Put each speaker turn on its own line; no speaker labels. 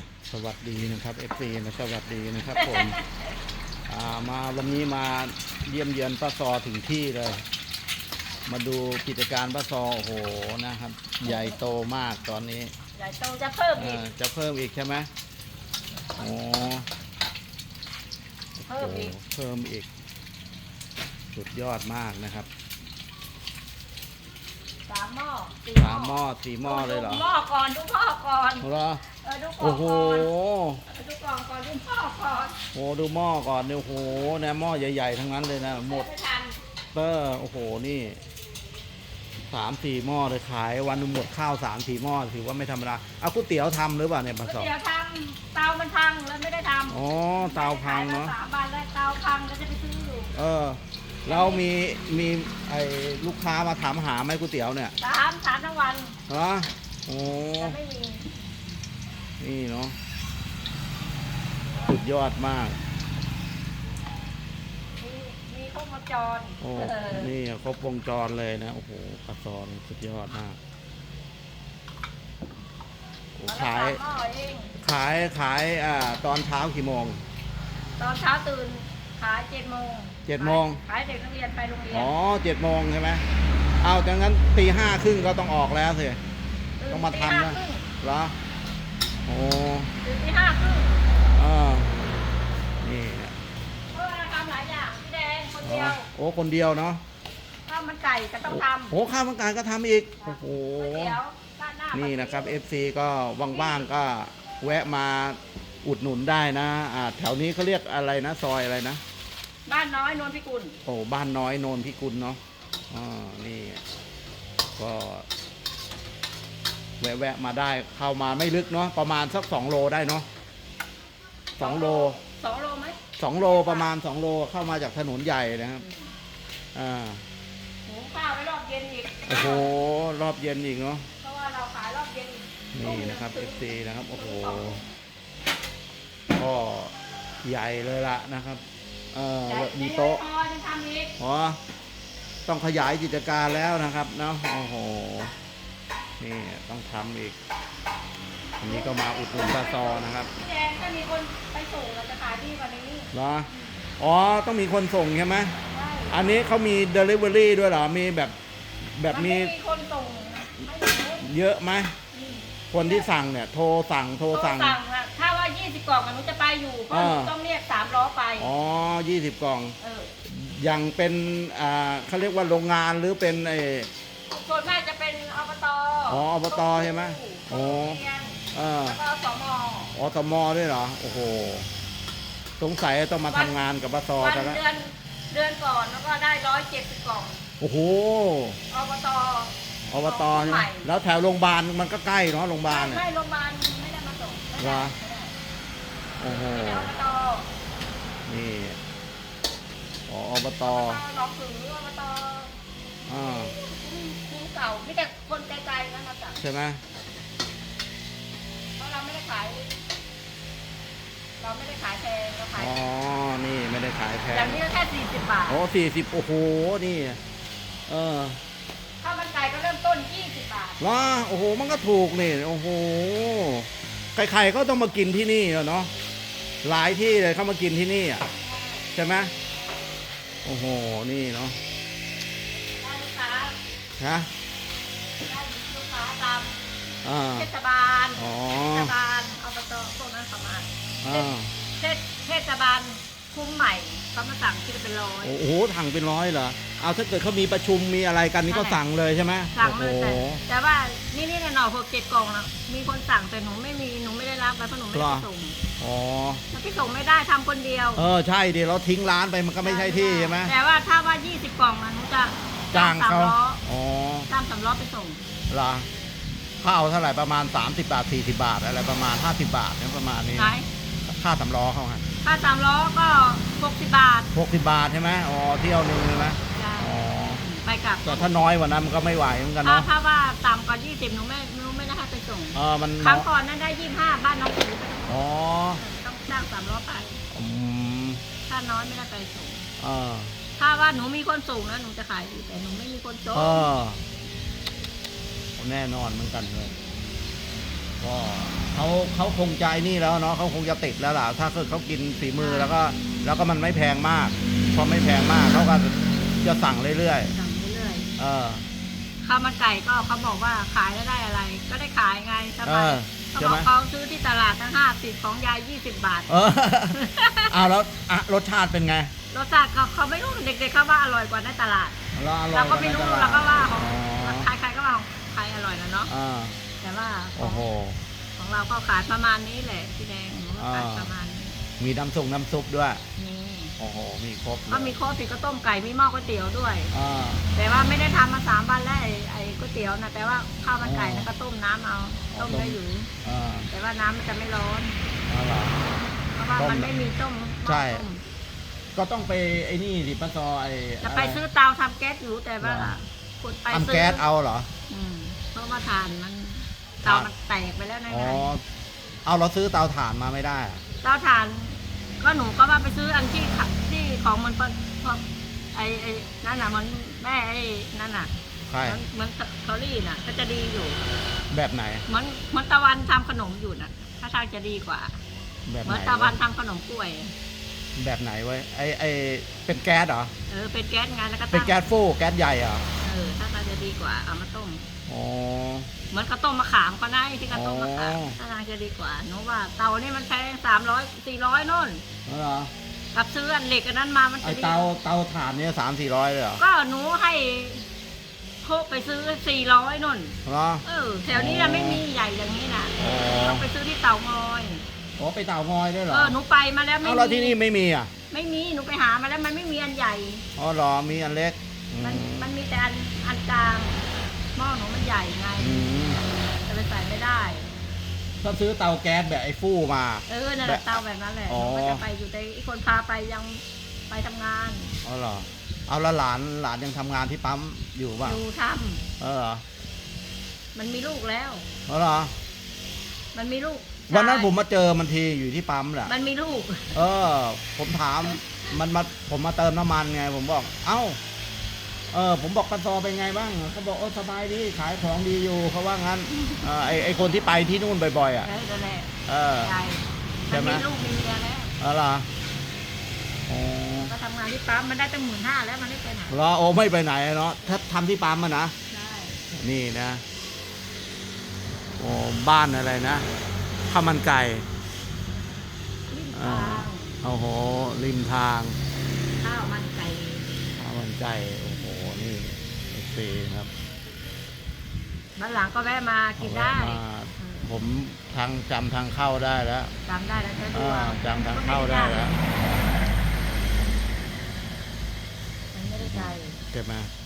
อะสวัสดีนะครับ FC นะสวัสดีนะครับผมอ่ามาวันนี้มาเยี่ยมเยือนป้าซอถึงที่เลย มาดูกิจการป้าซอโอ้โหนะครับ ใหญ่โตมากตอนนี้
ใหญ่โตจะเพิ่มอีก
อ่าจะเพิ่มอีกใช่ไหมโอ้
เพิ่มอีก
โหเพิ่มอีก สุดยอดมากนะครับ
สาม หม้อสี่
สามหม้อสี่หม้อเลยเหรอ
ดูหม้อก่อนดูหม้อก่อน
เหรอ
เออดูกล่อ
โอ้
ง
โห
ก่อนดูกล่องก่อนดูหม้อก่อน
โอ้ดูหม้อก่อนเนี่ยโอ้โหเนี่ยหม้อใหญ่ ๆ ทั้งนั้นเลยนะหมด
ไม่ทัน
เตอร์โอ้โหนี่สามสี่หม้อเลยขายวันหนึงหมดข้าวสามสี่หม้อถือว่าไม่ธรรมดาเอาก๋วยเตี๋ยวทำหรือเปล่าเนี่ยปลาสอ
เดี๋ยวทำเตามันพังแล้วไม่ได้ทำ
อ๋อเตาพังเนาะ
สามบาทแล้วเตาพังก็จะไปซื้ออยู่
เออ เรามีมีไอ้ลูกค้ามาถามหาไหมก๋วยเตี๋ยวเนี่ย
สามสามทั้งวัน
เหรอโอ้
แต่ไม่มี
นี่เนาะสุดยอดมาก
มีมีครบวงจร
โอ้
เออ
นี่ครบวงจรเลยนะ โอ้โหปลาซอนสุดยอดมากโอ้
วันละ
ขาย
สามหม้อเอง
ขายขายอ่าตอนเช้ากี่โมง
ตอนเช้าตื่น ขายเจ็ดโมง
เจ็ดโมง
ขายเด็กนักเรียนไปโรงเรียน
อ๋อเจ็ดโมงใช่ไหมเอาดังนั้นตีห้าครึ่งก็ต้องออกแล้วสิ
ตื่น
ต้องมา
ตี
ทำ
ห้
นะ
ครึ่ง
เหรอ โอ้
ตื่นที่ห้าครึ่ง
อ่านี่
เพราะว่าเราทำหลายอย่างพี่แดงคน
อ๋อ
เดียว
โอ้คนเดียวเนาะ
ข้าวมันไก่ก็ต้องทำ
โอ้ข้าวมันไก่ก็ทำอีก โอ้โห
ก๋วยเตี๋ยวราดหน้า
นี่
นี่
นะครับ FC ก็ว่างๆก็แวะมาอุดหนุนได้นะ อ่า แถวนี้เขาเรียกอะไรนะ ซอยอะไรนะ
บ้านน้อยนวลพิกุล
โอ้บ้านน้อยโนนพิกุลเนาะอ่านี่ก็แวะๆมาได้เข้ามาไม่ลึกเนาะประมาณสักสองโลได้เนาะสองโล
สองโลไหม
สองโลประมาณสองโลเข้ามาจากถนนใหญ่นะครับอ่า
หุงข้าวไว้รอบเย็นอีก
โอ้โหรอบเย็นอีกเนาะ
เพราะว่าเราขายรอบเย็นอีก
นี่นะครับ FC นะครับโอ้โหก็ใหญ่เลยละนะครับ เอ่อ
แต่
มีโต๊ะ
ไม่พอจะทำอีก
อ๋อต้องขยายกิจการแล้วนะครับเนาะโอ้โหนี่ต้องทำอีกอันนี้ก็มาอุดหนุนปลาซอนะครับ
พี่แดงถ้ามีคนไปส่งเราจะขายดีกว่านี้
เหรออ๋อต้องมีคนส่งใช่ไหม
ใช่
อันนี้เขามี Delivery ด้วยเหรอมีแบบแบบมี
นไมีคนส่งไม่รู้
เยอะไหม
อืม
คนที่สั่งเนี่ย โทรสั่งโทร
โทร
สั่ง
สั่งอะถ้า ว่า20กล่องอะหนูจะไปอยู่เพราะ
อ่า
หนูต้องเรียกสามล้อไป
อ๋อยี่สิบกล่อง
เออ
อย่างเป็นอ่าเขาเรียกว่าโรงงานหรือเป็นไอ
ส่วนมากจะเป็นอบต
อ๋ออบตใช่ไหมโอ้
โรงเรียน
เออ
แล้วก็สม
อสมด้วยเหรอ โอ้โห สงสัยต้องมาทำงานกับปลาซอ
วัน
กันแล้ว
เดือนเดือนก่อนแล้วก็ได้ร้อยเจ็ดสิบกล่อง
โอ้โห
อบต
อบตใช่ไหม
ใหม่
แล้วแถวโรงพยาบาลมันก็ใกล้เนาะโรงพยาบาลเนี่ย
ไม่โรงพยาบาลไม่ได้มาส่งไม่
เหร
ได้
อ โอ้โห
ไม่ได้อบต
นี่อ๋ออบต
อบตหนองผืออบต
อ่า
คุ้มเก่ามีแต่คนไกลๆนั่นนะจ๊ะ
ใช่ไหม
เพราะเราไม่ได้ขาย เราไม่ได้ขายแพงเราขาย
อ๋อ นี่ไม่ได้ขายแพ
อย่างงนี้ก็แค่สี่สิบบาท
โอ้สี่สิบโอ้โห นี่ เออ
ข้าวมันไก่ก็เริ่มต้นยี่สิบบาท
ว้าโอ้โห มันก็ถูกนี่ โอ้โห ใครๆก็ต้องมากินที่นี่อะเนาะ หลายที่เลยเข้ามากินที่นี่อะใช่ไหมโอ้โห นี่เนาะ
ได้ลูกค้า
ฮะ
ได้ลูกค้าตาม
อ่า
เทศบาล
อ๋อ
เทศบาลอบตพวกนั้นประมาณ
อ่า
เทศเทศบาลคุ้มใหม่เขามาสั่งคิดเป็นร้อย
โอ้โหถังเป็นร้อยเหรอเอาถ้าเกิดเขามีประชุมมีอะไรกันนี่ก็
ใช่
สั่งเลยใช่ไหม
สั่งเลย
โอ้
แต่
โห
แต่ว่านี่นี่หน่อยหกเจ็ดกล่องนะมีคนสั่งแต่หนูไม่มีหนูไม่ได้รับไปเพราะหนูไม่ได้
หรอ
ไปส่ง
อ๋อ
แล้วพี่ส่งไม่ได้ทำคนเดียว
เออใช่ดิเราทิ้งร้านไปมันก็ไม่ใช่ที่ใช่ไหม
แต่ว่าถ้าว่า 20 กล่องนะหนูจะ
จ้าง
สาม
เขา
ล้อ
อ๋อ
ตามสามล้อไปส่ง
เหรอข้าวเท่าไหร่ประมาณ 30 บาท 40 บาท อะไรประมาณ 50 บาทเนี่ยประมาณนี้
ไหน
ค่าสำล้อเขาฮะ
ถ้าสามล้อก็ 60 บาท
60 บาทใช่ไหมอ๋อเที่ยวหนึ่งใช่ไหม
จ้ะ
อ๋อ
ไปกลับ
แต่ถ้าน้อยกว่านั้นมันก็ไม่ไหวเหมือนกัน
ถ้า
เนาะ
ถ้าว่าต่ำกว่า 20หนูไม่หนูไม่ได้ให้ไป ส่ง
เออมัน
ครั้ง
เนาะ
ก่อนนั้นได้25บ้านน้องผือ
อ๋อ
ต้องจ้างสามล้อไป
อืม
ถ้าน้อยไม่ได้ไปส่ง
เออ
ถ้าว่าหนูมีคนส่งนะหนูจะขายดีแต่หนูไม่มีคนส่ง
เออแน่นอนเหมือนกันเลยก็เขาเขาคงใจนี่แล้วเนาะเขาคงจะติดแล้วล่ะถ้าเกิดเขากินฝีมือแล้วก็ แล้วก็มันไม่แพงมากพอไม่แพงมากเขาก็จะสั่งเรื่อย
สั่งเรื่อย
ๆ เออ
ๆ ข้าวมันไก่ก็เขาบอกว่าขายแล้วได้อะไร ก็ได้ขายไงส
เอบา
ย
อ
เขา
ใช่
บ
ไห
อ
ม
กเขาซื้อที่ตลาดทั้งห้าสิบของยายยี่สิบบาท
เออเอาแล้วอะรสชาติเป็นไง
รสชาติเขาเขาไม่รู้เด็กๆเขาว่าอร่อยกว่าในตลาด
แล้วอร่อย
เราก็ไม่รู้
ในตลด
เราก็ว่าของ
อ๋อ
ใครๆก็ว่าของใครอร่อยนะเนาะ
อ่า
แต่ว่าขอ
โอ้
ง
โห
ของเราก็ขายประมาณนี้แหละพี่แดงหนูก็ขาย
อ่า
ประมาณนี้
มีน้ำซุปน้ำซุปด้วย
นี่
โอ้โห มีครบเลย
ก็มีโค้ดผิดก็ต้มไก่มีหม้อก๋วยเตี๋ยวด้วย
อ่า
แต่ว่าไม่ได้ทำมาสามวันแล้วไอ้ไอ้ก๋วยเตี๋ยวนะแต่ว่าข้าวมันไก่นะก็ต้มน้ำเอา
อ๋อ
ต้มได้อยู่
อ่า
แต่ว่าน้ำมันจะไม่ร้อน
เอาล่ะ
เพราะว่า
ต้ม
มันไม่มีต้มหม้อ
ใช่
ต้ม
ก็ต้องไปไอ้นี่ดิป้าซอไอ้
จะไปซื้อเตาทำแก๊สอยู่แต่ว่า
เหรอ
ขุดไป
ทำ
ซื้อ
แก๊สเอาเหรอ
อืมเพราะว่าถ่านมันเตามันแตกไปแล้วนะ
อ๋อ
ไง
เอาเราซื้อเตาถ่านมาไม่ได้อะ
เตาถ่าน ก็หนูก็ว่าไปซื้ออันที่ขับที่ของมันพอพอไอ้ไอ้นั่นน่ะมันแม่ไอ้นั่นน่ะ
ใช่
มันเหมือนเคอรี่น่ะ ก็จะดีอยู่
แบบไหน
เหมือนเหมือนตะวันทำขนมอยู่น่ะ ถ้าทางจะดีกว่า
แบบ
เห
ไห
มื
น
อนตะวัน
วะ
ทำขนมกล้วย
แบบไหนไว้ยไอ้ไอ้เป็นแก๊สเหรอ
เออเป็นแก๊สไงแล้วก็
เป็น
ตั้ง
แก๊สฟูแก๊สใหญ่เหรอ
เออ ถ้าทางจะดีกว่าเอามาต้ม
อ๋อ
เหมือนข้าวต้มมะขามก็ได้ที่ข้าวต้มมะขาม
อ๋อ
ถ้าทางจะดีกว่าหนูว่าเตานี่มันแพงสามร้อยสี่ร้อยนู่น
เหรอ
กับซื้ออันเหล็กอันนั้นมามัน
ไอ้
จะดี
เตาเตาถ่านเนี่ยสามสี่ร้อยเลยเหรอ
ก็หนูให้โคกไปซื้อสี่ร้อยนู่น
เหรอ
เออแถวนี้นะไม่มีใหญ่อย่างนี้นะ
อ๋อ
ต้องไปซื้อที่เตางอย
อ๋อไปเตางอยด้วยเหรอ
เออหนูไปมาแล้วไม่
เอา
มี
แล้วที่นี่ไม่มีอะ
ไม่มีหนูไปหามาแล้วมันไม่มีอันใหญ่
อ๋อเหรอมีอันเล็กอื
มัน
ม
มันมีแต่อันอันกลางหม้อหนูมันใหญ่ไง
อืม
จะไปใส่ไม่ได้
ถ้าซื้อเตาแก๊สแบบไอ้ฟู่มา
เออนั่นแหละเตาแบบนั้นแหละ
อ๋
ห
อ
นูก็จะไปอยู่แต่อีกคนพาไปยังไปทำงาน
อ๋อเหรอ เอาและหลานหลานยังทำงานที่ปั๊มอยู่ป่ะ
อยู่ท
เออเหรอำ
มันมีลูกแล้ว
อ๋อเหรอ
มันมีลูก
วันนั้น
ชาย
ผมมาเจอมันทีอยู่ที่ปั๊มแหละ
มันมีลูก
เออ ผมถามมันมาผมมาเติมน้ำมันไง ผมบอก เอ้า เออผมบอกปันซอเป็นไงบ้างเขาบอกโอ้สบายดีขายของดีอยู่เขาว่างั้นเออไอไอคนที่ไปที่นู่นบ่อยๆอะ
เออนั่นแหละ
เออ
ใหญ่
ใช่
มัน
ไหม
มีลูกมีเมียแล้ว
เออเหรออ๋อ
ก็ทำงานที่ปั๊มมันได้ตั้งหมื่นห้าแล้วมันไม่ไปไหน
เหรอโอ้ไม่ไปไหนเนาะถ้าทำที่ปั๊มอะนะ
ใช่
นี่นะโอ้บ้านอะไรนะข้าวมันไก่
ริม
อ่า
ทาง
โอ้โหริมทาง
ข้าวมันไก่
ข้าวมันไก่โอ้โหนี่โอ เคครับ
บ้านหลังก็แวะมากินได้
เอาว้มาผมทางจำทางเข้าได้แล้ว
จำได้แล้วจะดู
อ่าจำทางเข้าได้แล้ว
มันไม่ได้ไกล
ใช่ไหม
ม